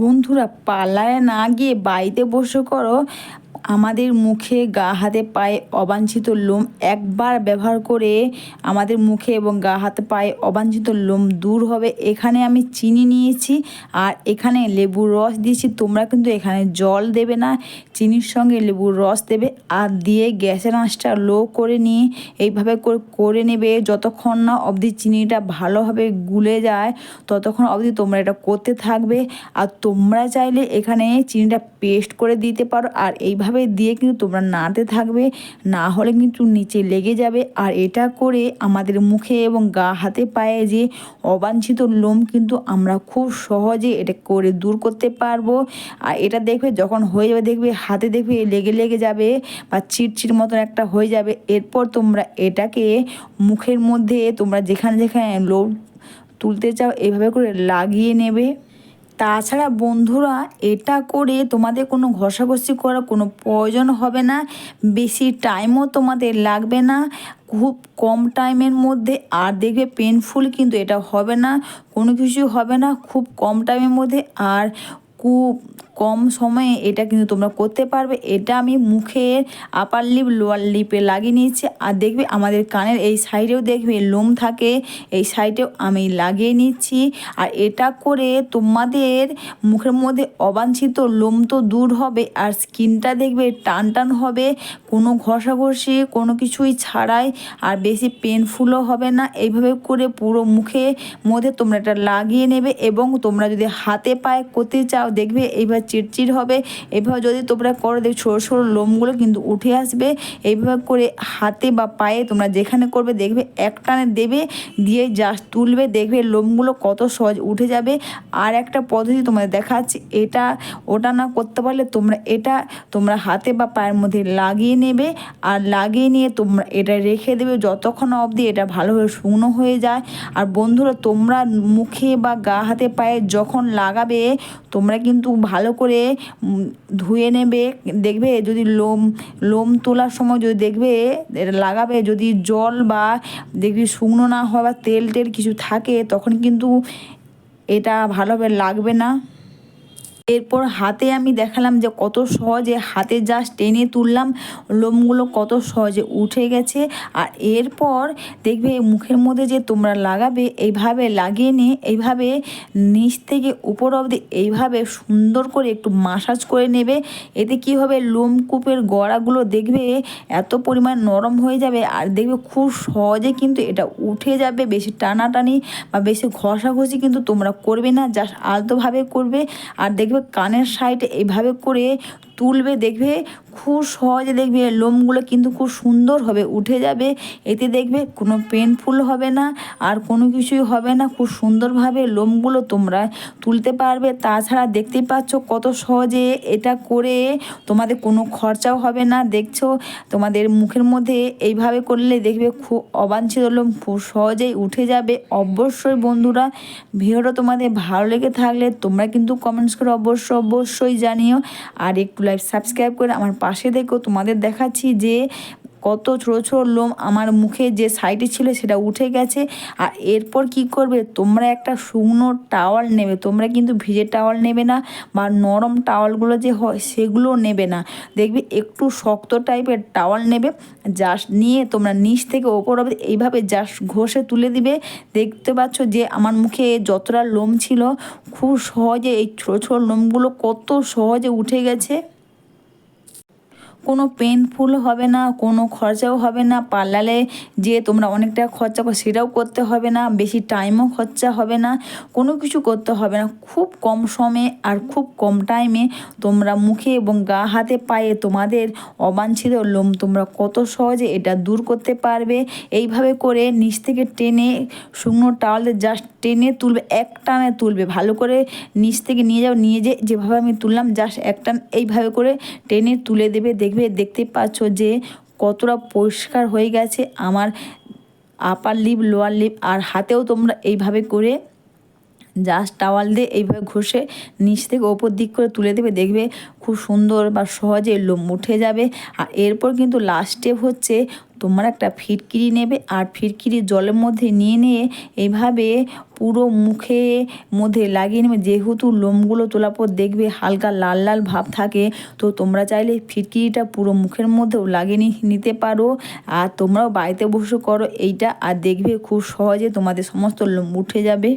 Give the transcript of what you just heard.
বন্ধুরা পালায় না গিয়ে বাড়িতে বসে করো। আমাদের মুখে গা, হাতে পায়ে অবাঞ্ছিত লোম একবার ব্যবহার করে আমাদের মুখে এবং গা, হাতে পায়ে অবাঞ্ছিত লোম দূর হবে। এখানে আমি চিনি নিয়েছি আর এখানে লেবুর রস দিয়েছি। তোমরা কিন্তু এখানে জল দেবে না, চিনির সঙ্গে লেবুর রস দেবে আর দিয়ে গ্যাসের আঁচটা লো করে নিয়ে এইভাবে করে নেবে। যতক্ষণ না অবধি চিনিটা ভালোভাবে গুলে যায়, ততক্ষণ অবধি তোমরা এটা করতে থাকবে। আর তোমরা চাইলে এখানে চিনিটা পেস্ট করে দিতে পারো। আর এইভাবে দিয়ে কিন্তু তোমরা নাড়তে থাকবে, না হলে কিন্তু নিচে লেগে যাবে। আর এটা করে আমাদের মুখে এবং গা হাতে পায়ে যে অবাঞ্ছিত লোম কিন্তু আমরা খুব সহজে এটা করে দূর করতে পারব। আর এটা দেখবে যখন হয়ে যাবে, দেখবে হাতে দেখবে লেগে লেগে যাবে বা চিটচিট মতন একটা হয়ে যাবে। এরপর তোমরা এটাকে মুখের মধ্যে তোমরা যেখানে যেখানে লোম তুলতে চাও, এভাবে করে লাগিয়ে নেবে। তাছাড়া বন্ধুরা, এটা করে তোমাদের কোনো ঘষাঘষি করার কোনো প্রয়োজন হবে না। বেশি টাইমও তোমাদের লাগবে না। খুব কম টাইমের মধ্যে, আর দেখবে পেনফুল কিন্তু এটা হবে না। কোনো কিছু হবে না, খুব কম টাইমের মধ্যে। আর খুব কম সময়ে এটা কিন্তু তোমরা করতে পারবে। এটা আমি মুখের আপার লিপ লোয়ার লিপে লাগিয়ে নিয়েছি। আর দেখবে আমাদের কানের এই সাইডেও দেখবে লোম থাকে, এই সাইডেও আমি লাগিয়ে নিচ্ছি। আর এটা করে তোমাদের মুখের মধ্যে অবাঞ্ছিত লোম তো দূর হবে আর স্কিনটা দেখবে টান টান হবে। কোনো ঘষাঘষি, কোনো কিছুই ছাড়াই আর বেশি পেনফুলও হবে না। এইভাবে করে পুরো মুখে মধ্যে তোমরা এটা লাগিয়ে নেবে এবং তোমরা যদি হাতে পায়ে করতে চাও, দেখবে এইভাবে চিটচিট হবে। এভাবে যদি তোমরা করো দেখ ছোটো ছোটো লোমগুলো কিন্তু উঠে আসবে। এইভাবে করে হাতে বা পায়ে তোমরা যেখানে করবে, দেখবে, এক টানে দেবে, দিয়ে জাস্ট তুলবে, দেখবে লোমগুলো কত সহজ উঠে যাবে। আর একটা পদ্ধতি তোমাদের দেখাচ্ছি, এটা, ওটা না করতে পারলে তোমরা এটা তোমরা হাতে বা পায়ের মধ্যে লাগিয়ে নেবে। আর লাগিয়ে নিয়ে তোমরা এটা রেখে দেবে, যতক্ষণ অবধি এটা ভালোভাবে শুকনো হয়ে যায়। আর বন্ধুরা, তোমরা মুখে বা গা হাতে পায়ে যখন লাগাবে, তোমরা কিন্তু ভালো করে ধুয়ে নেবে, দেখবে যদি লোম লোম তোলার সময় যদি দেখবে লাগাবে যদি জল বা দেখবি শুকনো না হয় বা তেল টেল কিছু থাকে, তখন কিন্তু এটা ভালোভাবে লাগবে না। এরপর হাতে আমি দেখালাম যে কত সহজে হাতে জাস্ট টেনে তুললাম, লোমগুলো কত সহজে উঠে গেছে। আর এরপর দেখবে মুখের মধ্যে যে তোমরা লাগাবে, এইভাবে লাগিয়ে নিয়ে এইভাবে নিচ থেকে উপর অবধি এইভাবে সুন্দর করে একটু মাসাজ করে নেবে। এতে কি হবে, লোমকূপের গড়াগুলো দেখবে এত পরিমাণ নরম হয়ে যাবে আর দেখবে খুব সহজে কিন্তু এটা উঠে যাবে। বেশি টানাটানি বা বেশি ঘষাঘষি কিন্তু তোমরা করবে না, জাস্ট আলতোভাবে করবে। আর দেখবে কানের সাইডে এইভাবে করে তুলবে, দেখবে খুব সহজে দেখবে লোমগুলো কিন্তু খুব সুন্দর হবে, উঠে যাবে। এতে দেখবে কোনো পেনফুল হবে না, আর কোনো কিছুই হবে না। খুব সুন্দরভাবে লোমগুলো তোমরা তুলতে পারবে। তাছাড়া দেখতেই পাচ্ছ কত সহজে এটা করে তোমাদের কোনো খরচাও হবে না। দেখছ, তোমাদের মুখের মধ্যে এইভাবে করলে দেখবে খুব অবাঞ্ছিত লোম খুব সহজেই উঠে যাবে। অবশ্যই বন্ধুরা, ভিডিওটা তোমাদের ভালো লেগে থাকলে তোমরা কিন্তু কমেন্টস করে অবশ্যই অবশ্যই জানিও। আর একটু লাইভ সাবস্ক্রাইব করে আমার পাশে দেখো। তোমাদের দেখাচ্ছি যে কত ছোটো ছোটো লোম আমার মুখে যে সাইডে ছিল সেটা উঠে গেছে। আর এরপর কি করবে? তোমরা একটা শুকনো টাওয়াল নেবে। তোমরা কিন্তু ভিজে টাওয়াল নেবে না বা নরম টাওয়ালগুলো যে হয় সেগুলো নেবে না। দেখবে একটু শক্ত টাইপের টাওয়াল নেবে। জাস্ট নিয়ে তোমরা নিচ থেকে ওপর অবধি এইভাবে জাস্ট ঘষে তুলে দিবে। দেখতে পাচ্ছ যে আমার মুখে যতটা লোম ছিল, খুব সহজে এই ছোটো ছোটো লোমগুলো কত সহজে উঠে গেছে। কোনো পেনফুল হবে না, কোনো খরচাও হবে না, পার্লারে যে তোমরা অনেকটা খরচা করো সেটাও করতে হবে না, বেশি টাইমও খরচা হবে না, কোনো কিছু করতে হবে না। খুব কম সময়ে আর খুব কম টাইমে তোমরা মুখে এবং গা, হাতে, পায়ে তোমাদের অবাঞ্ছিত লোম তোমরা কত সহজে এটা দূর করতে পারবে। এইভাবে করে নিচ থেকে টেনে, শুকনো টাওয়ালে জাস্ট টেনে তুলবে, এক টানে তুলবে। ভালো করে নিচ থেকে নিয়ে যাও, নিয়ে যে যেভাবে আমি তুললাম জাস্ট এক টান এইভাবে করে টেনে তুলে দেবে দেখবে, দেখতে পাচ্ছ যে কতটা পরিষ্কার হয়ে গেছে আমার আপার লিপ লোয়ার লিপ আর হাতেও তোমরা এইভাবে করে জাস্ট টাওয়াল দিয়ে এইভাবে ঘষে নিচ থেকে ওপর দিক করে তুলে দেবে। দেখবে খুব সুন্দর বা সহজে লোম উঠে যাবে। আর এরপর কিন্তু লাস্ট স্টেপ হচ্ছে তোমরা একটা ফিটকিরি নেবে আর ফিটকিরি জলের মধ্যে নিয়ে নিয়ে এইভাবে পুরো মুখে মধ্যে লাগিয়ে নেবে। যেহেতু লোমগুলো তোলার পর দেখবে হালকা লাল লাল ভাব থাকে, তো তোমরা চাইলে ফিটকিরিটা পুরো মুখের মধ্যেও লাগিয়ে নিতে পারো। আর তোমরাও বাড়িতে বসে করো এইটা, আর দেখবে খুব সহজে তোমাদের সমস্ত লোম উঠে যাবে।